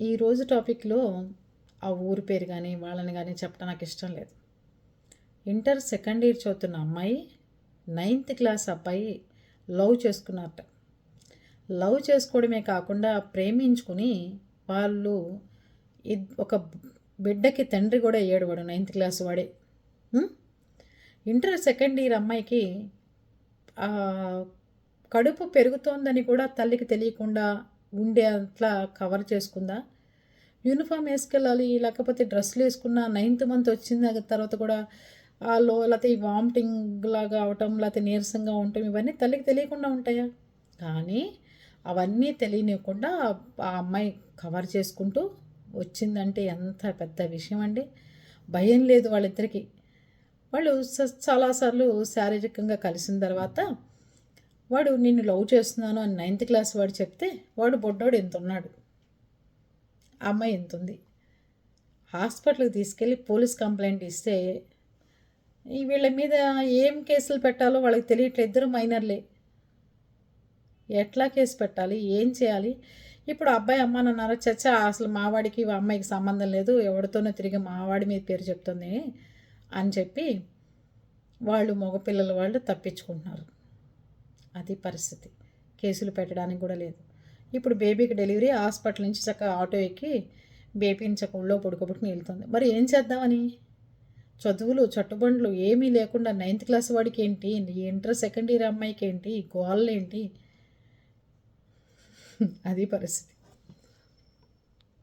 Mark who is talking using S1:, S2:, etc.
S1: ఈరోజు టాపిక్లో ఆ ఊరి పేరు కానీ వాళ్ళని కానీ చెప్పడం నాకు ఇష్టం లేదు. ఇంటర్ సెకండ్ ఇయర్ చదువుతున్న అమ్మాయి నైన్త్ క్లాస్ అబ్బాయి లవ్ చేసుకున్నారట లవ్ చేసుకోవడమే కాకుండా ప్రేమించుకుని వాళ్ళు ఒక బిడ్డకి తండ్రి కూడా అయ్యాడు వాడు నైన్త్ క్లాస్ వాడే. ఇంటర్ సెకండ్ ఇయర్ అమ్మాయికి కడుపు పెరుగుతోందని కూడా తల్లికి తెలియకుండా ఉండే అట్లా కవర్ చేసుకుందా? యూనిఫామ్ వేసుకెళ్ళాలి లేకపోతే డ్రెస్సులు వేసుకున్న నైన్త్ మంత్ వచ్చిన తర్వాత కూడా ఆ లో లేకపోతే ఈ వామిటింగ్ లాగా అవటం లేకపోతే నీరసంగా ఉండటం ఇవన్నీ తల్లికి తెలియకుండా ఉంటాయా? కానీ అవన్నీ తెలియనివ్వకుండా ఆ అమ్మాయి కవర్ చేసుకుంటూ వచ్చిందంటే ఎంత పెద్ద విషయం అండి. భయం లేదు వాళ్ళిద్దరికీ. వాళ్ళు చాలాసార్లు శారీరకంగా కలిసిన తర్వాత వాడు నిన్ను లవ్ చేస్తున్నాను అని నైన్త్ క్లాస్ వాడు చెప్తే వాడు బొడ్డోడు ఎంత ఉన్నాడు? ఆ అమ్మాయి ఎంత ఉంది? హాస్పిటల్కి తీసుకెళ్ళి పోలీస్ కంప్లైంట్ ఇస్తే వీళ్ళ మీద ఏం కేసులు పెట్టాలో వాళ్ళకి తెలియట్లేదు. ఇద్దరు మైనర్లే. ఎట్లా కేసు పెట్టాలి? ఏం చేయాలి? ఇప్పుడు అబ్బాయి అమ్మ అన్నారు చచ్చ అసలు మావాడికి అమ్మాయికి సంబంధం లేదు. ఎవరితోనో తిరిగి మావాడి మీద పేరు చెప్తుంది అని చెప్పి వాళ్ళు మగపిల్లల వాళ్ళు తప్పించుకుంటున్నారు. అది పరిస్థితి. కేసులు పెట్టడానికి కూడా లేదు. ఇప్పుడు బేబీకి డెలివరీ హాస్పిటల్ నుంచి చక్క ఆటో ఎక్కి బేబీని చక్క ఒళ్ళో పడుకోబెట్టుకుని వెళ్తుంది. మరి ఏం చేద్దామని? చదువులు చట్టుబండ్లు ఏమీ లేకుండా నైన్త్ క్లాస్ వాడికి ఏంటి? ఇంటర్ సెకండ్ ఇయర్ అమ్మాయికి ఏంటి? గోళ్ళు ఏంటి అది పరిస్థితి.